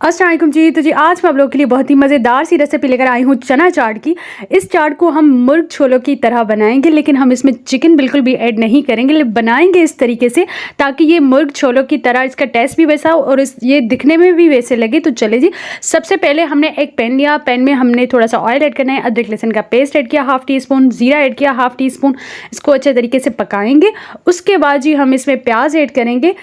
असलम जी। तो जी, आज मैं आप लोगों के लिए बहुत ही मज़ेदार सी रेसिपी लेकर आई हूँ चना चाट की। इस चाट को हम मुर्ग छोलों की तरह बनाएँगे, लेकिन हम इसमें चिकन बिल्कुल भी ऐड नहीं करेंगे। बनाएँगे इस तरीके से, ताकि ये मुर्ग छोलों की तरह इसका टेस्ट भी वैसा हो और इस, ये दिखने में भी वैसे लगे। तो चले जी, सबसे पहले हमने एक पैन लिया। पैन में हमने थोड़ा सा ऑयल ऐड करना है, अदरक लहसन का पेस्ट ऐड किया हाफ़ टी स्पून ज़ीरा ऐड किया हाफ़ टी स्पून इसको अच्छे तरीके से पकाएँगे। उसके बाद जी हम इसमें प्याज ऐड करेंगे।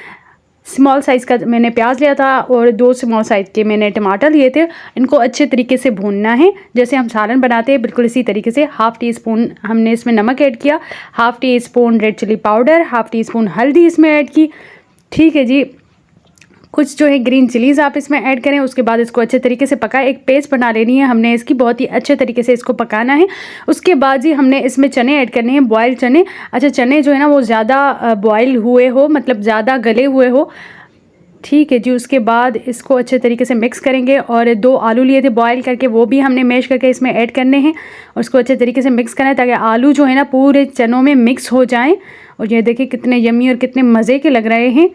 स्मॉल साइज़ का मैंने प्याज लिया था और दो स्मॉल साइज़ के मैंने टमाटर लिए थे। इनको अच्छे तरीके से भूनना है। जैसे हम सालन बनाते हैं, बिल्कुल इसी तरीके से हाफ़ टी स्पून हमने इसमें नमक ऐड किया। Half teaspoon red chilli powder half teaspoon हल्दी इसमें ऐड की। ठीक है जी। कुछ जो है ग्रीन चिलीज़ आप इसमें ऐड करें, उसके बाद इसको अच्छे तरीके से पकाएँ। एक पेस्ट बना लेनी है हमने इसकी, बहुत ही अच्छे तरीके से इसको पकाना है। उसके बाद ही हमने इसमें चने ऐड करने हैं बॉयल चने। अच्छा चने जो है ना, वो ज़्यादा बॉयल हुए हो मतलब ज़्यादा गले हुए हो। ठीक है जी, उसके बाद इसको अच्छे तरीके से मिक्स करेंगे और दो आलू लिए थे बॉयल करके, वो भी हमने मैश करके इसमें ऐड करने हैं। और उसको अच्छे तरीके से मिक्स करना है ताकि आलू जो है ना, पूरे चनों में मिक्स हो जाएँ। और ये देखिए कितने यमी और कितने मज़े के लग रहे हैं।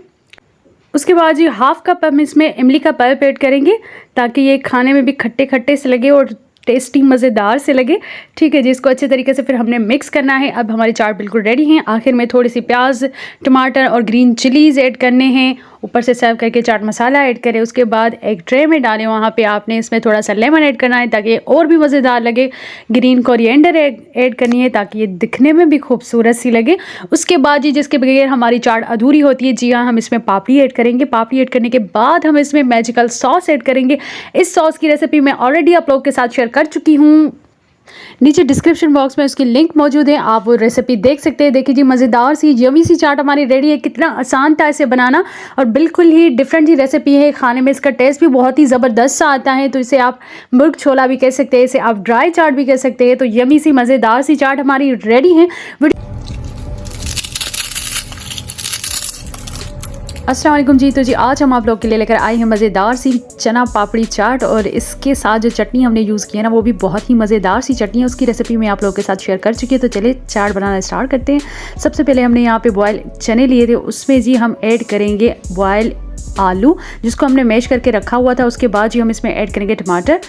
उसके बाद ये हाफ़ कप हम इसमें इमली का पल्प ऐड करेंगे ताकि ये खाने में भी खट्टे खट्टे से लगे और टेस्टी मज़ेदार से लगे। ठीक है जी, इसको अच्छे तरीके से फिर हमने मिक्स करना है। अब हमारी चाट बिल्कुल रेडी हैं। आखिर में थोड़ी सी प्याज, टमाटर और ग्रीन चिलीज़ ऐड करने हैं। ऊपर से सर्व करके चाट मसाला ऐड करें, उसके बाद एक ट्रे में डालें। वहाँ पे आपने इसमें थोड़ा सा लेमन ऐड करना है ताकि और भी मज़ेदार लगे। ग्रीन कोरिएंडर ऐड करनी है ताकि ये दिखने में भी खूबसूरत सी लगे। उसके बाद जी, जिसके बगैर हमारी चाट अधूरी होती है, जी हाँ हम इसमें पापड़ी ऐड करेंगे। पापड़ी ऐड करने के बाद हम इसमें मैजिकल सॉस ऐड करेंगे। इस सॉस की रेसिपी मैं ऑलरेडी आप लोग के साथ शेयर कर चुकी हूँ। नीचे डिस्क्रिप्शन बॉक्स में उसकी लिंक मौजूद है, आप वो रेसिपी देख सकते हैं। देखिए जी, मज़ेदार सी यमी सी चाट हमारी रेडी है। कितना आसान था इसे बनाना और बिल्कुल ही डिफरेंट ही रेसिपी है। खाने में इसका टेस्ट भी बहुत ही ज़बरदस्त सा आता है। तो इसे आप मुर्ग छोला भी कह सकते हैं, इसे आप ड्राई चाट भी कह सकते हैं। तो यमी सी, मज़ेदार सी चाट हमारी रेडी है। असलम जी। तो जी, आज हम आप लोग के लिए लेकर आए हैं मज़ेदार सी चना पापड़ी चाट और इसके साथ जो चटनी हमने यूज़ की है ना, वो भी बहुत ही मज़ेदार सी चटनी है। उसकी रेसिपी मैं आप लोगों के साथ शेयर कर चुकी है। तो चले चाट बनाना स्टार्ट करते हैं। सबसे पहले हमने यहाँ पे बॉयल चने लिए थे। उसमें जी हम ऐड करेंगे बॉयल आलू, जिसको हमने मैश करके रखा हुआ था। उसके बाद जी हम इसमें ऐड करेंगे टमाटर।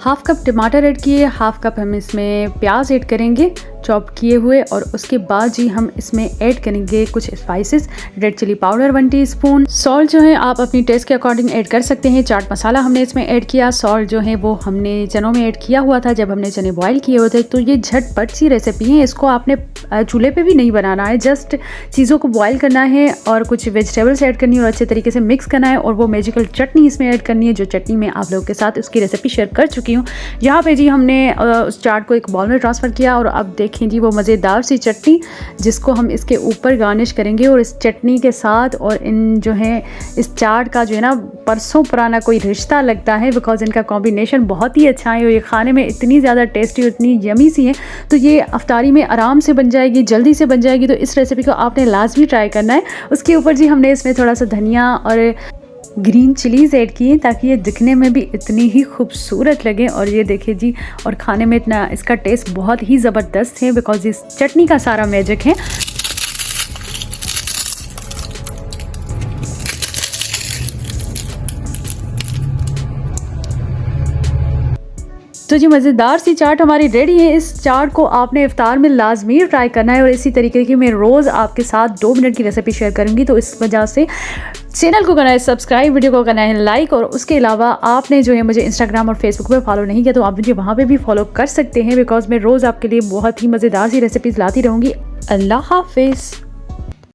हाफ़ कप टमाटर ऐड किए हाफ़ कप हम इसमें प्याज ऐड करेंगे। चॉप किए हुए और उसके बाद जी हम इसमें ऐड करेंगे कुछ spices red chilli powder one teaspoon salt जो है, आप अपनी टेस्ट के अकॉर्डिंग ऐड कर सकते हैं। चाट मसाला हमने इसमें ऐड किया। सॉल्ट जो है, वो हमने चनों में ऐड किया हुआ था। जब हमने चने बॉयल किए हुए थे तो ये झटपट सी रेसिपी है। इसको आपने चूल्हे पर भी नहीं बनाना है। जस्ट चीज़ों को बॉयल करना है और कुछ वेजिटेबल्स ऐड करनी है और अच्छे तरीके से मिक्स करना है और वो मेजिकल चटनी इसमें ऐड करनी है, जो चटनी मैं आप लोगों के साथ उसकी रेसिपी शेयर कर चुकी हूँ। यहाँ पर जी हमने उस चाट को एक बॉल में ट्रांसफ़र किया और अब देख देखें जी वो मज़ेदार सी चटनी, जिसको हम इसके ऊपर गार्निश करेंगे और इस चटनी के साथ और इन जो है, इस चाट का जो है ना, परसों पुराना कोई रिश्ता लगता है बिकॉज़ इनका कॉम्बिनेशन बहुत ही अच्छा है और ये खाने में इतनी ज़्यादा टेस्टी और इतनी यमी सी है तो ये अफ्तारी में आराम से बन जाएगी, जल्दी से बन जाएगी तो इस रेसिपी को आपने लाजमी ट्राई करना है। उसके ऊपर जी हमने इसमें थोड़ा सा धनिया और ग्रीन चिलीज़ ऐड किए ताकि ये दिखने में भी इतनी ही खूबसूरत लगे। और ये देखिए जी, और खाने में इतना इसका टेस्ट बहुत ही ज़बरदस्त है बिकॉज़ इस चटनी का सारा मैजिक है। तो जी, मज़ेदार सी चाट हमारी रेडी है। इस चाट को आपने इफ्तार में लाजमी ट्राई करना है और इसी तरीके की मैं रोज़ आपके साथ दो मिनट की रेसिपी शेयर करूँगी। तो इस वजह से चैनल को करना है सब्सक्राइब वीडियो को करना है लाइक और उसके अलावा आपने जो है मुझे इंस्टाग्राम और फेसबुक पे फॉलो नहीं किया तो आप मुझे वहाँ पे भी फॉलो कर सकते हैं बिकॉज़ मैं रोज़ आपके लिए बहुत ही मज़ेदार सी रेसिपीज़ लाती रहूँगी। अल्लाह हाफिज़।